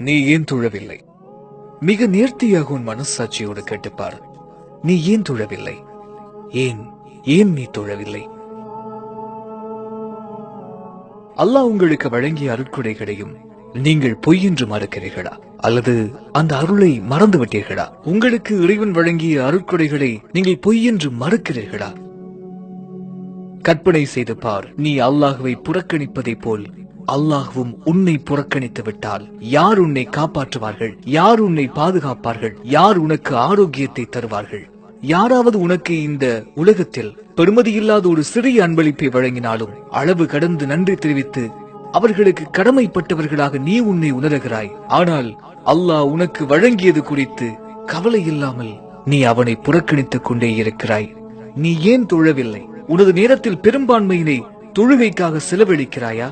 நீ ஏன் துழவில்லை? மிக நேர்த்தியாக உன் மனசாட்சியோடு கேட்டுப்பார். நீ ஏன் துழவில்லை? ஏன் ஏன் நீ துழவில்லை? அல்லாஹ் உங்களுக்கு வழங்கிய அருட்கொடைகளையும் நீங்கள் பொய் என்று மறுக்கிறீர்களா? அல்லது அந்த அருளை மறந்து விட்டீர்களா உங்களுக்கு இறைவன் வழங்கிய அருட்கொடைகளை நீங்கள் பொய் என்று மறுக்கிறீர்களா? கற்பனை செய்து பார் நீ அல்லாஹுவை புறக்கணிப்பதை போல் அல்லாஹ்வும் உன்னை புறக்கணித்து விட்டால் யார் உன்னை காப்பாற்றுவார்கள்? யார் உன்னை பாதுகாப்பார்கள்? யார் உனக்கு ஆரோக்கியத்தை தருவார்கள்? யாராவது உனக்கு இந்த உலகத்தில் பெருமதியில்லாத ஒரு சிறிய அன்பளிப்பை வழங்கினாலும் அளவு கடந்து நன்றி தெரிவித்து அவர்களுக்கு கடமைப்பட்டவர்களாக நீ உன்னை உணர்கிறாய். ஆனால் அல்லாஹ் உனக்கு வழங்கியது குறித்து கவலை இல்லாமல் நீ அவனை புறக்கணித்துக் கொண்டே இருக்கிறாய். நீ ஏன் தொழவில்லை? உனது நேரத்தில் பெரும்பான்மையினை தொழுகைக்காக செலவழிக்கிறாயா?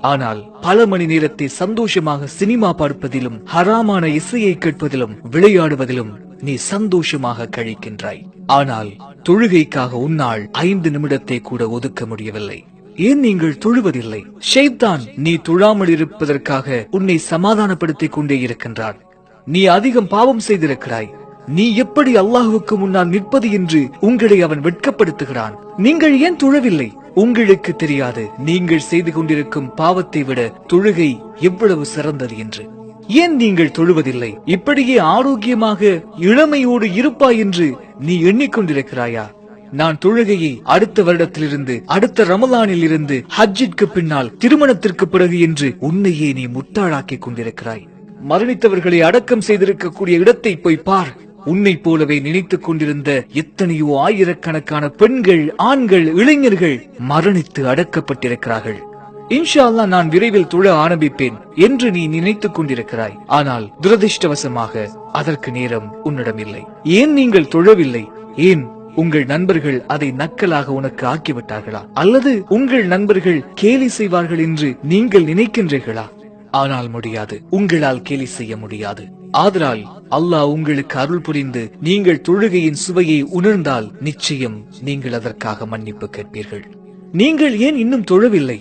ஆனால் பல மணி நேரத்தை சந்தோஷமாக சினிமா பார்ப்பதிலும் ஹராமான இசையை கேட்பதிலும் விளையாடுவதிலும் நீ சந்தோஷமாக கழிக்கின்றாய். ஆனால் தொழுகைக்காக உன்னால் ஐந்து நிமிடத்தை கூட ஒதுக்க முடியவில்லை. ஏன் நீங்கள் தொழுவதில்லை? ஷெய்தான் நீ தொழாமல் இருப்பதற்காக உன்னை சமாதானப்படுத்திக் கொண்டே இருக்கின்றான். நீ அதிகம் பாவம் செய்திருக்கிறாய். நீ எப்படி அல்லாஹுவுக்கு முன்னால் நிற்பது என்று உங்களை அவன் வெட்கப்படுத்துகிறான். நீங்கள் ஏன் தொழவில்லை? உங்களுக்கு தெரியாது. நீங்கள் செய்து கொண்டிருக்கும் பாவத்தை விட தொழுகை எவ்வளவு சிறந்தது என்று. ஏன் நீங்கள் தொழுவதில்லை? இப்படியே ஆரோக்கியமாக இளமையோடு இருப்பாய் என்று நீ எண்ணிக்கொண்டிருக்கிறாயா? நான் தொழுகையை அடுத்த வருடத்திலிருந்து அடுத்த ரமலானில் இருந்து ஹஜ்ஜிற்கு பின்னால் திருமணத்திற்கு பிறகு என்று உன்னையே நீ முட்டாளாக்கிக் கொண்டிருக்கிறாய். மரணித்தவர்களை அடக்கம் செய்திருக்கக்கூடிய இடத்தை போய் பார். உன்னை போலவே நினைத்துக் கொண்டிருந்த எத்தனையோ ஆயிரக்கணக்கான பெண்கள் ஆண்கள் இளைஞர்கள் மரணித்து அடக்கப்பட்டிருக்கிறார்கள். இன்ஷா அல்லாஹ் நான் விரைவில் தொழ ஆரம்பிப்பேன் என்று நீ நினைத்துக் கொண்டிருக்கிறாய். ஆனால் துரதிருஷ்டவசமாக அதற்கு நேரம் உன்னிடம் இல்லை. ஏன் நீங்கள் தொழவில்லை? ஏன் உங்கள் நண்பர்கள் அதை நக்கலாக உனக்கு ஆக்கிவிட்டார்களா? அல்லது உங்கள் நண்பர்கள் கேலி செய்வார்கள் என்று நீங்கள் நினைக்கின்றீர்களா? ஆனால் முடியாது. உங்களால் கேலி செய்ய முடியாது. ஆதலால் அல்லாஹ் உங்களுக்கு அருள் புரிந்து நீங்கள் தொழுகையின் சுவையை உணர்ந்தால் நிச்சயம் நீங்கள் அதற்காக மன்னிப்பு கேட்பீர்கள். நீங்கள் ஏன் இன்னும் தொழவில்லை?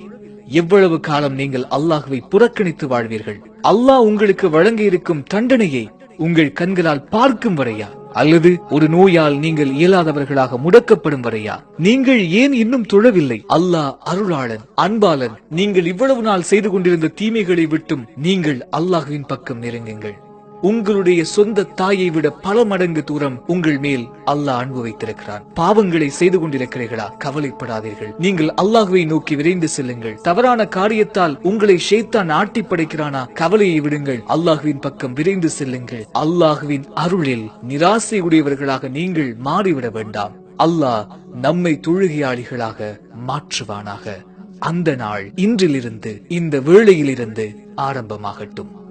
எவ்வளவு காலம் நீங்கள் அல்லாஹுவை புறக்கணித்து வாழ்வீர்கள்? அல்லாஹ் உங்களுக்கு வழங்க இருக்கும் தண்டனையை உங்கள் கண்களால் பார்க்கும் வரையா? அல்லது ஒரு நோயால் நீங்கள் இயலாதவர்களாக முடக்கப்படும் வரையா? நீங்கள் ஏன் இன்னும் தொழவில்லை? அல்லாஹ் அருளாளன் அன்பாளன் நீங்கள் இவ்வளவு நாள் செய்து கொண்டிருந்த தீமைகளை விட்டும் நீங்கள் அல்லாஹுவின் பக்கம் நெருங்குங்கள். உங்களுடைய சொந்த தாயை விட பல மடங்கு தூரம் உங்கள் மேல் அல்லாஹ் அன்பு வைத்திருக்கிறான். பாவங்களை செய்து கொண்டிருக்கிறீர்களா? கவலைப்படாதீர்கள். நீங்கள் அல்லாஹுவை நோக்கி விரைந்து செல்லுங்கள். தவறான காரியத்தால் உங்களை ஷேத்தான் ஆட்டி படைக்கிறானா? கவலையை விடுங்கள். அல்லாஹுவின் பக்கம் விரைந்து செல்லுங்கள். அல்லாஹுவின் அருளில் நிராசை உடையவர்களாக நீங்கள் மாறிவிட வேண்டாம். அல்லாஹ் நம்மை தொழுகையாளிகளாக மாற்றுவானாக. அந்த நாள் இன்றிலிருந்து இந்த வேளையிலிருந்து ஆரம்பமாகட்டும்.